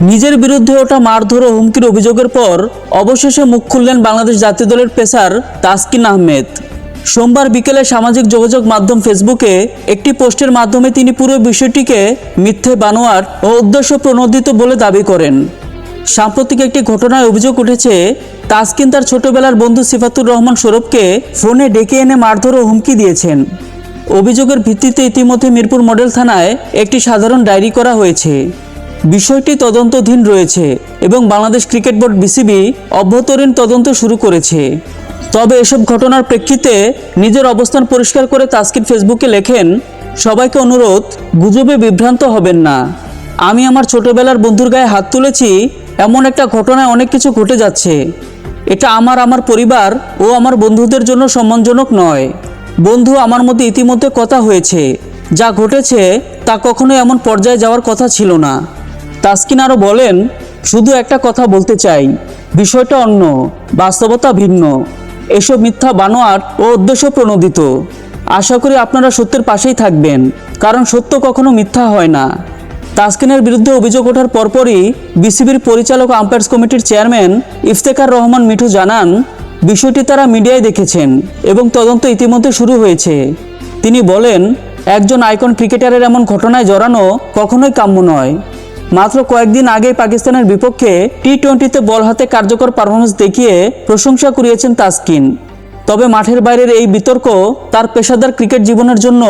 নিজের বিরুদ্ধে ওঠা মারধর ও হুমকির অভিযোগের পর অবশেষে মুখ খুললেন বাংলাদেশ জাতীয় দলের পেসার তাসকিন আহমেদ। সোমবার বিকেলে সামাজিক যোগাযোগ মাধ্যম ফেসবুকে একটি পোস্টের মাধ্যমে তিনি পুরো বিষয়টিকে মিথ্যে বানোয়ার ও উদ্দেশ্য প্রণোদিত বলে দাবি করেন। সাম্প্রতিক একটি ঘটনায় অভিযোগ উঠেছে, তাসকিন তার ছোটবেলার বন্ধু সিফাতুর রহমান সৌরভকে ফোনে ডেকে এনে মারধর ও হুমকি দিয়েছেন। অভিযোগের ভিত্তিতে ইতিমধ্যে মিরপুর মডেল থানায় একটি সাধারণ ডায়েরি করা হয়েছে। বিষয়টি তদন্তধীন রয়েছে এবং বাংলাদেশ ক্রিকেট বোর্ড বিসিবি অভ্যন্তরীণ তদন্ত শুরু করেছে। তবে এসব ঘটনার প্রেক্ষিতে নিজের অবস্থান পরিষ্কার করে তাসকিন ফেসবুকে লেখেন, সবাইকে অনুরোধ, গুজবে বিভ্রান্ত হবেন না। আমি আমার ছোটবেলার বন্ধুর গায়ে হাত তুলেছি, এমন একটা ঘটনায় অনেক কিছু ঘটে যাচ্ছে। এটা আমার আমার পরিবার ও আমার বন্ধুদের জন্য সম্মানজনক নয়। বন্ধু আমার মধ্যে ইতিমধ্যে কথা হয়েছে। যা ঘটেছে তা কখনো এমন পর্যায়ে যাওয়ার কথা ছিল না। তাসকিন আরও বলেন, শুধু একটা কথা বলতে চাই, বিষয়টা অন্য, বাস্তবতা ভিন্ন। এসব মিথ্যা বানোয়াট ও উদ্দেশ্য প্রণোদিত। আশা করি আপনারা সত্যের পাশেই থাকবেন, কারণ সত্য কখনো মিথ্যা হয় না। তাসকিনের বিরুদ্ধে অভিযোগ ওঠার পরপরই বিসিবির পরিচালক আম্পায়ার্স কমিটির চেয়ারম্যান ইফতেখার রহমান মিঠু জানান, বিষয়টি তারা মিডিয়ায় দেখেছেন এবং তদন্ত ইতিমধ্যে শুরু হয়েছে। তিনি বলেন, একজন আইকন ক্রিকেটারের এমন ঘটনায় জড়ানো কখনোই কাম্য নয়। মাত্র কয়েকদিন আগে পাকিস্তানের বিপক্ষে টি টোয়েন্টিতে বল হাতে কার্যকর পারফরমেন্স দেখিয়ে প্রশংসা কুড়িয়েছেন তাসকিন। তবে মাঠের বাইরের এই বিতর্ক তার পেশাদার ক্রিকেট জীবনের জন্য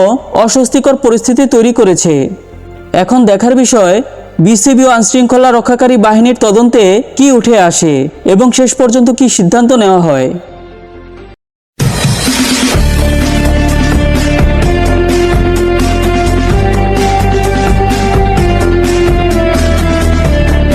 অস্বস্তিকর পরিস্থিতি তৈরি করেছে। এখন দেখার বিষয়, বিসিবি ও আইনশৃঙ্খলা রক্ষাকারী বাহিনীর তদন্তে কি উঠে আসে এবং শেষ পর্যন্ত কি সিদ্ধান্ত নেওয়া হয়।